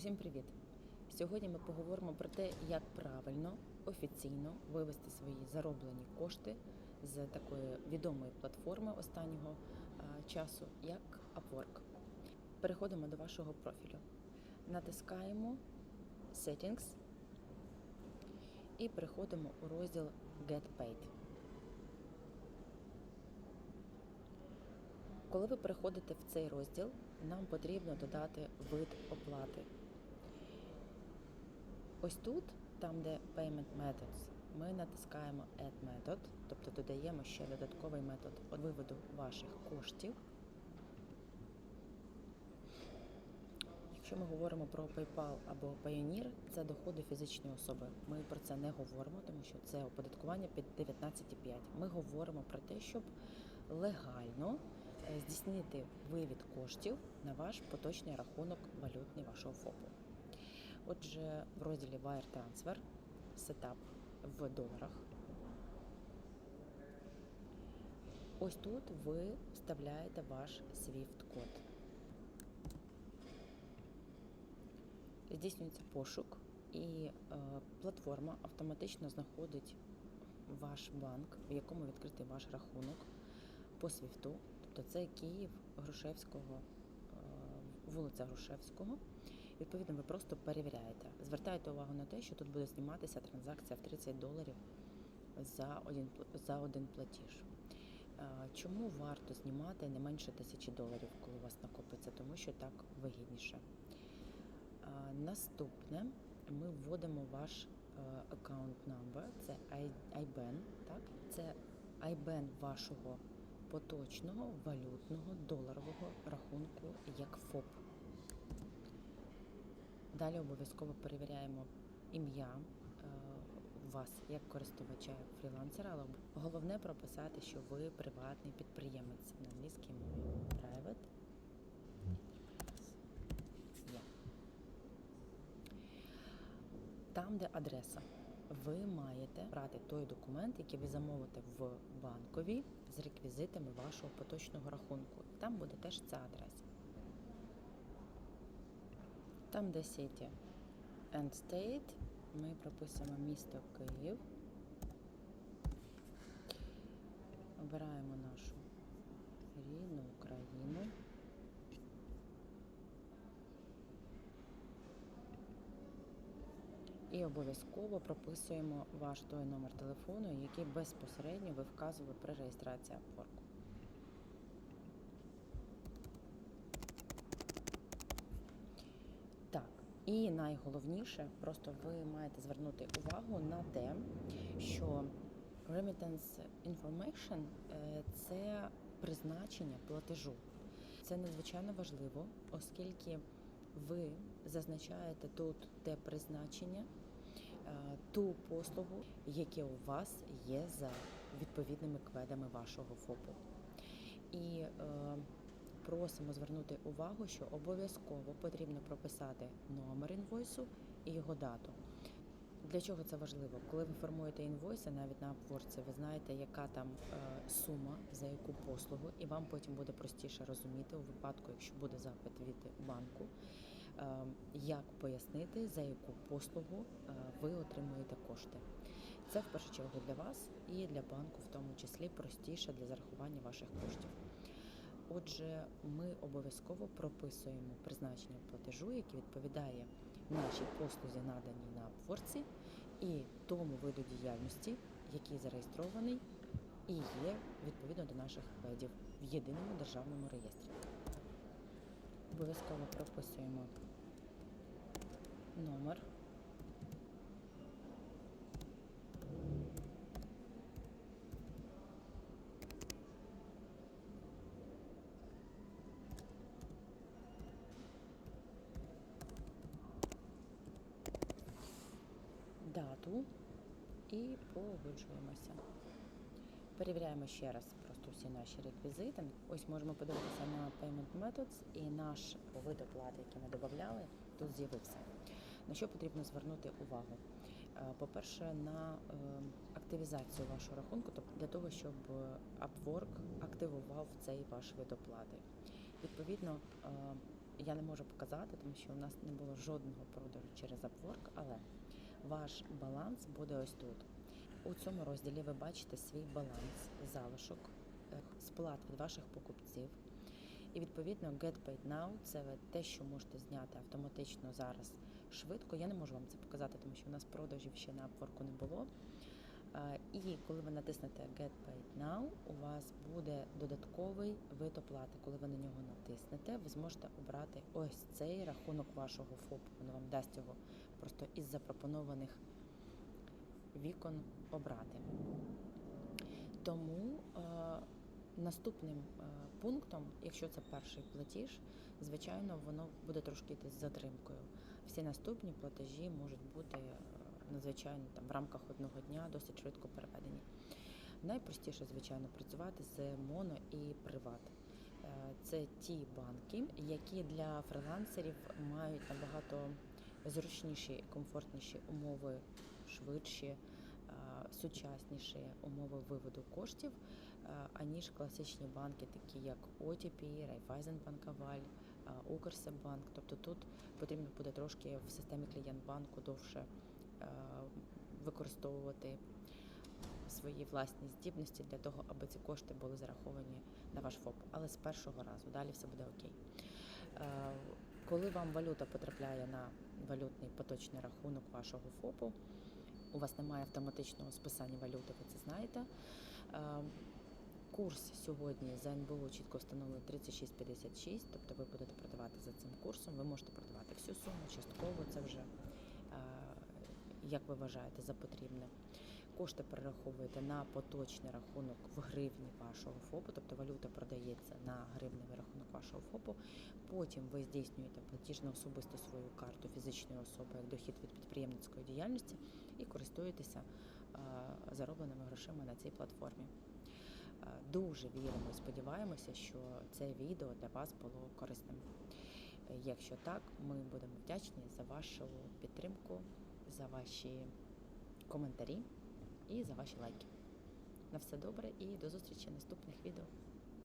Усім привіт! Сьогодні ми поговоримо про те, як правильно офіційно вивести свої зароблені кошти з такої відомої платформи останнього часу, як Upwork. Переходимо до вашого профілю. Натискаємо Settings і переходимо у розділ Get Paid. Коли ви переходите в цей розділ, нам потрібно додати вид оплати. Ось тут, там де Payment Methods, ми натискаємо Add Method, тобто додаємо ще додатковий метод виводу ваших коштів. Якщо ми говоримо про PayPal або Payoneer, це доходи фізичної особи. Ми про це не говоримо, тому що це оподаткування під 19,5. Ми говоримо про те, щоб легально е, здійснити вивід коштів на ваш поточний рахунок валютний вашого ФОПу. Отже, в розділі Wire Transfer, Setup в доларах. Ось тут ви вставляєте ваш SWIFT-код. Здійснюється пошук, і е, платформа автоматично знаходить ваш банк, в якому відкритий ваш рахунок по свіфту. Тобто це Київ Грушевського, е, вулиця Грушевського. Відповідно, ви просто перевіряєте. Звертайте увагу на те, що тут буде зніматися транзакція в 30 доларів за один, за один платіж. Е, Чому варто знімати не менше тисячі доларів, коли у вас накопиться? Тому що так вигідніше. Наступне ми вводимо ваш аккаунт number, це IBAN, так? Це IBAN вашого поточного валютного доларового рахунку як ФОП. Далі обов'язково перевіряємо ім'я е, вас як користувача як фрілансера, але головне прописати, що ви приватний підприємець на англійській мові. Private. Там, де адреса, ви маєте брати той документ, який ви замовите в банковій з реквізитами вашого поточного рахунку. Там буде теж ця адреса. Там, де City and State, ми прописуємо місто Київ. Обираємо нашу рідну Україну. І обов'язково прописуємо ваш той номер телефону, який безпосередньо ви вказували при реєстрації Upwork. Так, і найголовніше, просто ви маєте звернути увагу на те, що remittance information е, – це призначення платежу. Це надзвичайно важливо, оскільки ви зазначаєте тут те призначення, е, ту послугу, яке у вас є за відповідними кведами вашого ФОПу. І е, просимо звернути увагу, що обов'язково потрібно прописати номер інвойсу і його дату. Для чого це важливо? Коли ви формуєте інвойси, навіть на Upwork, ви знаєте, яка там е, сума за яку послугу, і вам потім буде простіше розуміти у випадку, якщо буде запит від банку, е, як пояснити, за яку послугу е, ви отримуєте кошти. Це в першу чергу для вас і для банку, в тому числі простіше для зарахування ваших коштів. Отже, ми обов'язково прописуємо призначення платежу, яке відповідає нашій послузі, наданій на Upwork, і тому виду діяльності, який зареєстрований і є відповідно до наших кведів в єдиному державному реєстрі. Обов'язково прописуємо номер. дату і погоджуємося. Перевіряємо ще раз просто всі наші реквізити. Ось можемо подивитися на Payment Methods і наш вид оплати, який ми додавали, тут з'явився. На що потрібно звернути увагу? Е, По-перше, на е, активізацію вашого рахунку, тобто для того, щоб Upwork активував цей ваш вид оплати. Відповідно, е, я не можу показати, тому що у нас не було жодного продажу через Upwork, але ваш баланс буде ось тут. У цьому розділі ви бачите свій баланс залишок е, сплат від ваших покупців. І відповідно Get Paid Now це те, що можете зняти автоматично зараз швидко. Я не можу вам це показати, тому що у нас продажів ще на Upwork не було. І коли ви натиснете Get Paid Now, у вас буде додатковий вид оплати. Коли ви на нього натиснете, ви зможете обрати ось цей рахунок вашого ФОП. Воно вам дасть його просто із запропонованих вікон обрати. Тому е, наступним е, пунктом, якщо це перший платіж, звичайно, воно буде трошки йти з затримкою. Всі наступні платежі можуть бути е, надзвичайно там в рамках одного дня досить швидко переведені. Найпростіше, звичайно, працювати з моно і приват. Е, Це ті банки, які для фрилансерів мають набагато зручніші, і комфортніші умови, швидші, е, сучасніші умови виводу коштів, е, аніж класичні банки, такі як OTP, Аваль, е, Тобто тут потрібно буде трошки в системі клієнт-банку довше е, використовувати свої власні здібності для того, аби ці кошти були зараховані на ваш ФОП. Але з першого разу далі все буде окей. Коли вам валюта потрапляє на валютний поточний рахунок вашого ФОПу, у вас немає автоматичного списання валюти, ви це знаєте. Е, Курс сьогодні за НБУ чітко встановлений 36,56, тобто ви будете продавати за цим курсом. Ви можете продавати всю суму, частково, це вже е, як ви вважаєте за потрібне. Кошти перераховуєте на поточний рахунок в гривні вашого ФОПу, тобто валюта продається на гривневий рахунок вашого ФОПу. Потім ви здійснюєте платіж на особисту свою карту фізичної особи як дохід від підприємницької діяльності і користуєтеся е, заробленими грошима на цій платформі. Е, Дуже віримо і сподіваємося, що це відео для вас було корисним. Якщо так, ми будемо вдячні за вашу підтримку, за ваші коментарі і за ваші лайки. На все добре і до зустрічі в наступних відео.